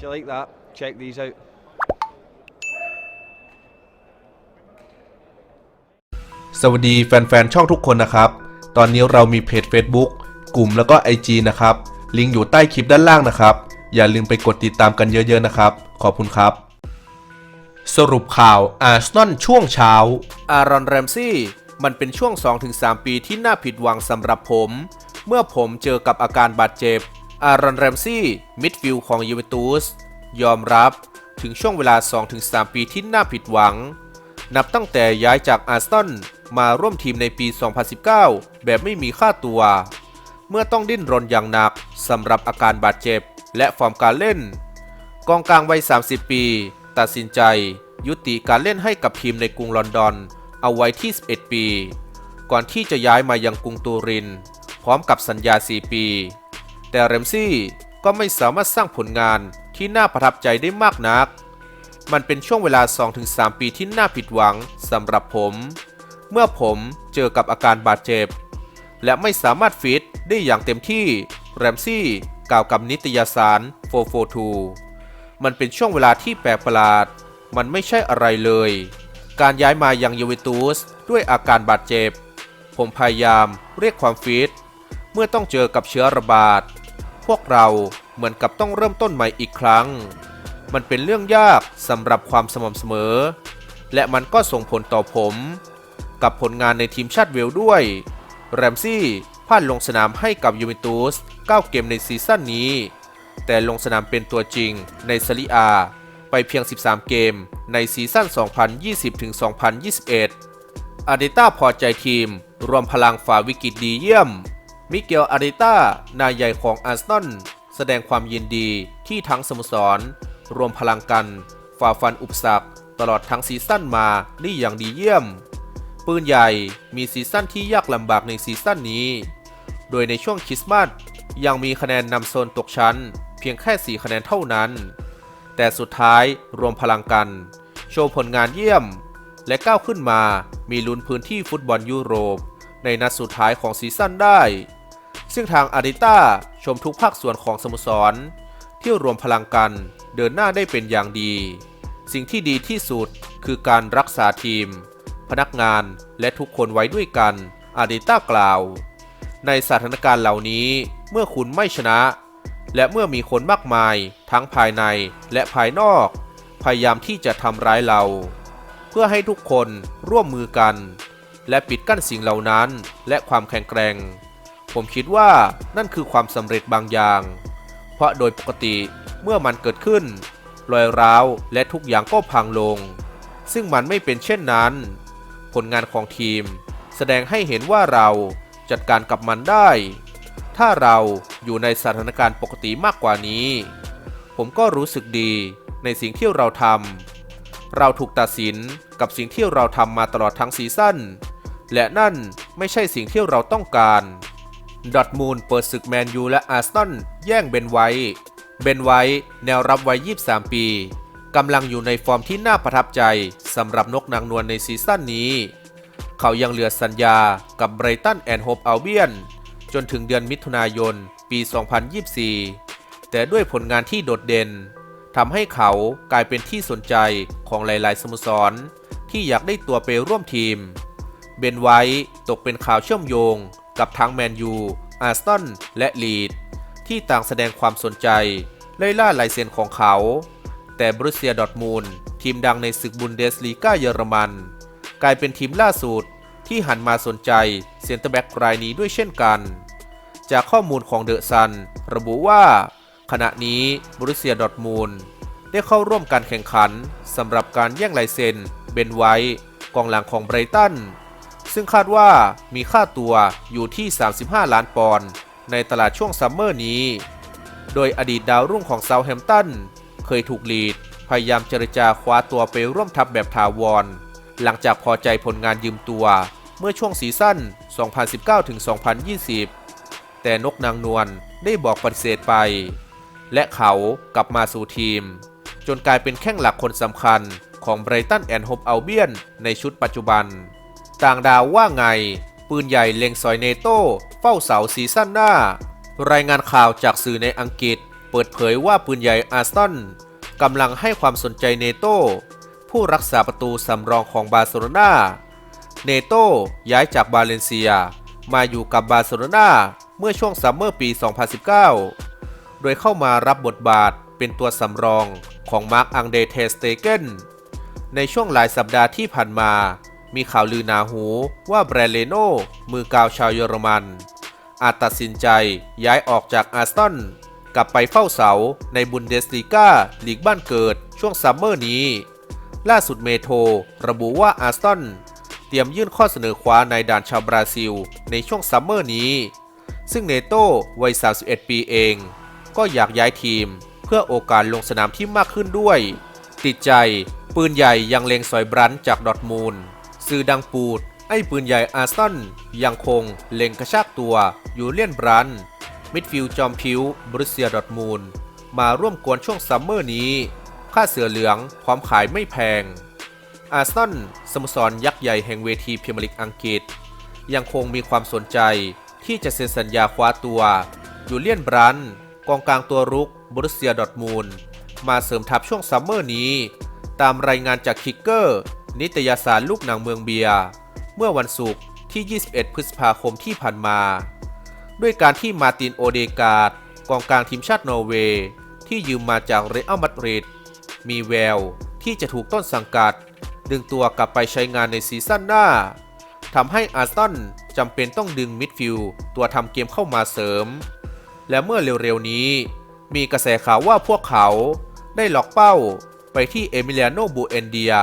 If you like that, check these out. สวัสดีแฟนๆ ช่องทุกคนนะครับ ตอนนี้เรามีเพจ Facebook กลุ่มแล้วก็ IG นะครับ ลิงก์อยู่ใต้คลิปด้านล่างนะครับ อย่าลืมไปกดติดตามกันเยอะๆนะครับ ขอบคุณครับ สรุปข่าวอาร์เซนอลช่วงเช้า อารอนแรมซี่ มันเป็นช่วง 2-3 ปีที่น่าผิดหวังสำหรับผม เมื่อผมเจอกับอาการบาดเจ็บ อารอนแรมซี่มิดฟิลด์ของยูเวนตุสยอมรับถึงช่วงเวลา 2-3 ปีที่น่าผิดหวัง นับตั้งแต่ย้ายจากอาร์เซนมาร่วมทีมในปี 2019 แบบไม่มีค่าตัว เมื่อต้องดิ้นรนอย่างหนักสำหรับอาการบาดเจ็บและฟอร์มการเล่น กองกลางวัย 30 ปี ตัดสินใจ ยุติการเล่นให้กับทีมในกรุงลอนดอน เอาไว้ที่ 11 ปี ก่อนที่จะย้ายมายังกรุงตูริน พร้อมกับสัญญา 4 ปี แต่เรมซี่ก็ไม่สามารถสร้างผลงานที่น่าประทับใจได้มากนัก มันเป็นช่วงเวลา 2-3 ปีที่น่าผิดหวังสำหรับผม เมื่อผมเจอกับอาการบาดเจ็บ และไม่สามารถฟิตได้อย่างเต็มที่แรมซี่กล่าวกับนิตยสาร 442 มันเป็นช่วงเวลาที่แปลกประหลาด มันไม่ใช่อะไรเลย การย้ายมายังยูเวนตุสด้วยอาการบาดเจ็บ ผมพยายามเรียกความฟิต เมื่อต้องเจอกับเชื้อระบาด วกเราเหมือนกับต้องเริ่มต้นใหม่อีกครั้ง มันเป็นเรื่องยากสำหรับความสม่ำเสมอ และมันก็ส่งผลต่อผม กับผลงานในทีมชาติเวลด้วย แรมซี่พลาดลงสนามให้กับยูเวนตุส9 เกมในซีซั่นนี้ แต่ลงสนามเป็นตัวจริงในซาริอา ไปเพียง 13 เกมในซีซั่น 2020-2021 อาร์เดต้าพอใจทีม รวมพลังฝ่าวิกฤตดีเยี่ยม มิเกลอาร์เดต้านายใหญ่ของอาร์เซนอลแสดงความยินดีที่ทั้งสโมสร รวมพลังกัน ฝ่าฟันอุปสรรคตลอดทั้งซีซั่นมาได้อย่างดีเยี่ยม ปืนใหญ่มีซีซั่นที่ยากลำบากในซีซั่นนี้ โดยในช่วงคริสต์มาสยังมีคะแนนนำโซนตกชั้น เพียงแค่ 4 คะแนนเท่านั้น แต่สุดท้ายรวมพลังกัน โชว์ผลงานเยี่ยม และก้าวขึ้นมามีลุ้นพื้นที่ฟุตบอลยุโรป ในนัดสุดท้ายของซีซั่นได้ ซึ่งทางอาริต้าชมทุกภาคส่วนของสโมสร ที่รวมพลังกันเดินหน้าได้เป็นอย่างดี สิ่งที่ดีที่สุดคือการรักษาทีม พนักงานและทุกคนไว้ด้วยกันอาริต้ากล่าว ในสถานการณ์เหล่านี้เมื่อคุณไม่ชนะ และเมื่อมีคนมากมายทั้งภายในและภายนอก พยายามที่จะทำร้ายเรา เพื่อให้ทุกคนร่วมมือกัน และปิดกั้นสิ่งเหล่านั้นและความแข็งแกร่ง ผมคิดว่านั่นคือความสำเร็จบางอย่าง เพราะโดยปกติเมื่อมันเกิดขึ้น รอยร้าวและทุกอย่างก็พังลง ซึ่งมันไม่เป็นเช่นนั้น ผลงานของทีม แสดงให้เห็นว่าเราจัดการกับมันได้ ถ้าเราอยู่ในสถานการณ์ปกติมากกว่านี้ ผมก็รู้สึกดีในสิ่งที่เราทำ เราถูกตัดสินกับสิ่งที่เราทำมาตลอดทั้งซีซั่น และนั่นไม่ใช่สิ่งที่เราต้องการ ดอทมูลเปิดศึกแมนยูและอาร์เซนแย่งเบนไว้เบนไว้แนวรับวัย 23 ปีกำลังอยู่ในฟอร์มที่น่าประทับใจสำหรับนกนางนวลในซีซั่นนี้ เขายังเหลือสัญญากับไบรตันแอนด์โฮปอัลเบียน จนถึงเดือนมิถุนายน ปี 2024 แต่ด้วยผลงานที่โดดเด่นทำให้เขากลายเป็นที่สนใจของหลาย ๆ สโมสร ที่อยากได้ตัวไปร่วมทีม เบนไว้ตกเป็นข่าวเชื่อมโยง กับทั้งแมนยู อาร์สตัน และลีด ที่ต่างแสดงความสนใจไล่ล่าลายเซ็นของเขา แต่บรูเซียดอร์ทมูลทีมดังในศึกบุนเดสลีกาเยอรมัน กลายเป็นทีมล่าสุดที่หันมาสนใจเซนเตอร์แบ็กรายนี้ด้วยเช่นกัน จากข้อมูลของเดอะซัน ระบุว่า ขณะนี้บรูเซียดอร์ทมูลได้เข้าร่วมการแข่งขันสำหรับการแย่งลายเซ็นเบนไว้กองหลังของไบรตัน ซึ่งคาดว่ามีค่าตัวอยู่ที่ 35 ล้านปอนด์ในตลาดช่วงซัมเมอร์นี้ โดยอดีตดาวรุ่งของเซาท์แฮมตันเคยถูกลีด พยายามเจรจาคว้าตัวไปร่วมทัพแบบถาวร หลังจากพอใจผลงานยืมตัวเมื่อช่วงซีซั่น 2019-2020 แต่นกนางนวลได้บอกปฏิเสธไป และเขากลับมาสู่ทีม จนกลายเป็นแข้งหลักคนสำคัญของไบรตันแอนด์โฮปอัลเบียนในชุดปัจจุบัน ต่างดาวว่าไง ปืนใหญ่เล็งซอยเนโต้เฝ้าเสาซีซั่นหน้า รายงานข่าวจากสื่อในอังกฤษ เปิดเผยว่าปืนใหญ่อาร์สตันกำลังให้ความสนใจเนโต้ผู้รักษาประตูสำรองของบาร์เซโลนาเนโต้ย้ายจากบาเลนเซีย มาอยู่กับบาร์เซโลนาเมื่อช่วงซัมเมอร์ปี 2019 โดยเข้ามารับบทบาทเป็นตัวสำรองของมาร์คอังเดเทสเตเกนในช่วงหลายสัปดาห์ที่ผ่านมา มีข่าวลือหนาหูว่าแบรเลโนมือกาวชาวเยอรมันอาจตัดสินใจย้ายออกจากอาร์สตันกลับไปเฝ้าเสาในบุนเดสลีกาลีกบ้านเกิดช่วงซัมเมอร์นี้ ล่าสุดเมโทรระบุว่าอาร์สตันเตรียมยื่นข้อเสนอคว้าในด่านชาวบราซิลในช่วงซัมเมอร์นี้ ซึ่งเนโต้วัย 31 ปีเอง ก็อยากย้ายทีมเพื่อโอกาสลงสนามที่มากขึ้นด้วย ติดใจปืนใหญ่ยังเลงสอยบรันจากดอทมูล สื่อดังปูด ไอ้ปืนใหญ่อาร์ตันยังคง เล็งกระชากตัวอยู่เลียนบรัน มิดฟิลจอมพิวบรุเซียดอทมูล มาร่วมกวนช่วงซัมเมอร์นี้ ค่าเสือเหลืองพร้อมขายไม่แพง อาร์ตันสโมสรยักษ์ใหญ่แห่งเวทีพรีเมียร์ลีกอังกฤษ ยังคงมีความสนใจที่จะเซ็นสัญญาคว้าตัวยูเลียนบรันกองกลางตัวรุกบรุสเซียดอทมูล มาเสริมทัพช่วงซัมเมอร์นี้ ตามรายงานจากคิกเกอร์ นิตยสารลูกหนังเมืองเบียร์เมื่อวันศุกร์ที่ 21 พฤษภาคมที่ผ่านมา ด้วยการที่มาตินโอเดกาดกองกลางทีมชาตินอร์เวย์ที่ยืมมาจากเรอัลมาดริดมีแววที่จะถูกต้นสังกัด ดึงตัวกลับไปใช้งานในซีซั่นหน้าทำให้อาร์ตันจำเป็นต้องดึงมิดฟิลด์ตัวทำเกมเข้ามาเสริม และเมื่อเร็วๆนี้ มีกระแสข่าวว่าพวกเขาได้ล็อกเป้าไปที่เอมิเลียโนบูเอนเดีย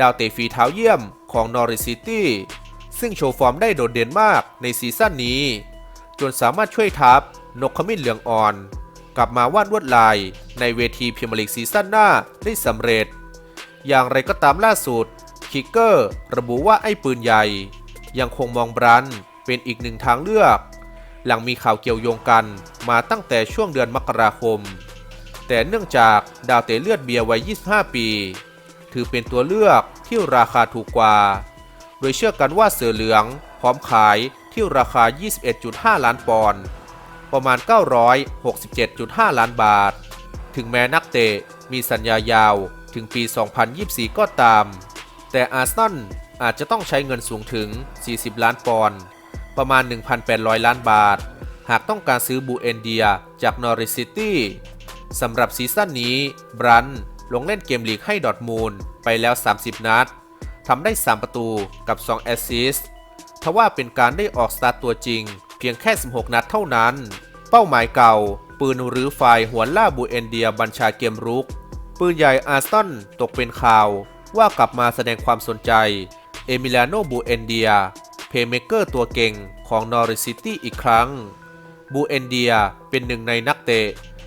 ดาวเตะฝีเท้าเยี่ยมของนอริซิตี้ซึ่งโชว์ฟอร์มได้โดดเด่นมากในซีซั่นนี้ จนสามารถช่วยทัพนกขมิ้นเหลืองอ่อน กลับมาวาดลวดลายในเวทีพรีเมียร์ลีกซีซั่นหน้าได้สำเร็จ อย่างไรก็ตามล่าสุด คิกเกอร์ ระบุว่าไอ้ปืนใหญ่ ยังคงมองบรันเป็นอีกหนึ่งทางเลือก หลังมีข่าวเกี่ยวโยงกันมาตั้งแต่ช่วงเดือนมกราคม แต่เนื่องจากดาวเตะเลือดเบียร์วัย 25 ปี ถือเป็นตัวเลือกที่ราคาถูกกว่า โดยเชื่อกันว่าเสือเหลืองพร้อมขายที่ราคา 21.5 ล้านปอนด์ ประมาณ 967.5 ล้านบาท ถึงแม้นักเตะมีสัญญายาวถึงปี 2024 ก็ตาม แต่อาร์เซนอลอาจจะต้องใช้เงินสูงถึง 40 ล้านปอนด์ ประมาณ 1,800 ล้านบาท หากต้องการซื้อบูเอนเดียจากนอริซิตี้สำหรับซีซั่นนี้บรัน ลงเล่นเกมลีกให้ดอทมูลไปแล้ว 30 นัดทำได้ 3 ประตูกับ 2 แอสซิสต์ทว่าเป็นการได้ออกสตาร์ตตัวจริง เพียงแค่ 16 นัดเท่านั้น เป้าหมายเก่า ปืนหรือไฟหัวล่าบูเอนเดียบัญชาเกมรุก ปืนใหญ่อาร์สตันตกเป็นข่าว ว่ากลับมาแสดงความสนใจ เอมิล a โนบูเอนเดียเพย์เมเกอร์ตัวเก่งของนอริซิตี้อีกครั้งบูเอนเดียเป็นหนึ่งในนักเตะ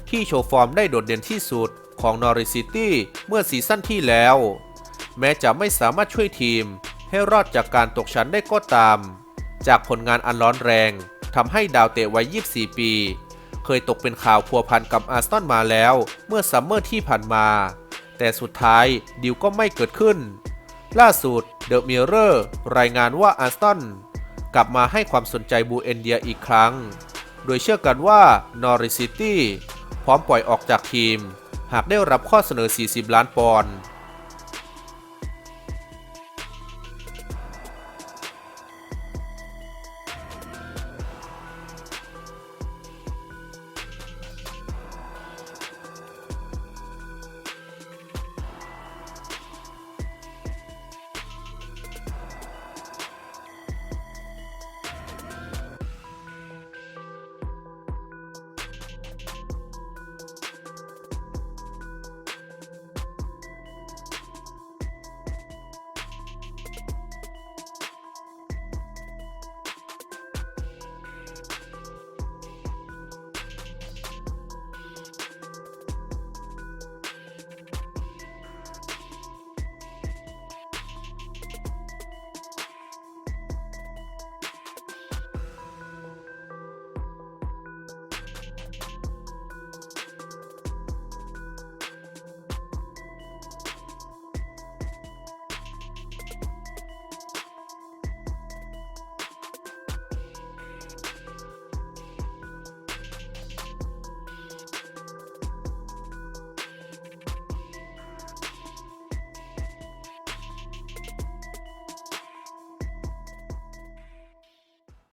ที่โชว์ฟอร์มได้โดดเด่นที่สุด ของนอริซิตี้เมื่อซีซั่นที่แล้ว แม้จะไม่สามารถช่วยทีมให้รอดจากการตกชั้นได้ก็ตาม จากผลงานอันร้อนแรงทำให้ดาวเตะวัย 24 ปี เคยตกเป็นข่าวพัวพันกับอาร์สตันมาแล้วเมื่อซัมเมอร์ที่ผ่านมา แต่สุดท้ายดิวก็ไม่เกิดขึ้น ล่าสุดเดอะมิเรอร์รายงานว่าอาร์สตันกลับมาให้ความสนใจบูเอนเดียอีกครั้ง โดยเชื่อกันว่านอริซิตี้พร้อมปล่อยออกจากทีม หากได้รับข้อเสนอ 40 ล้านปอนด์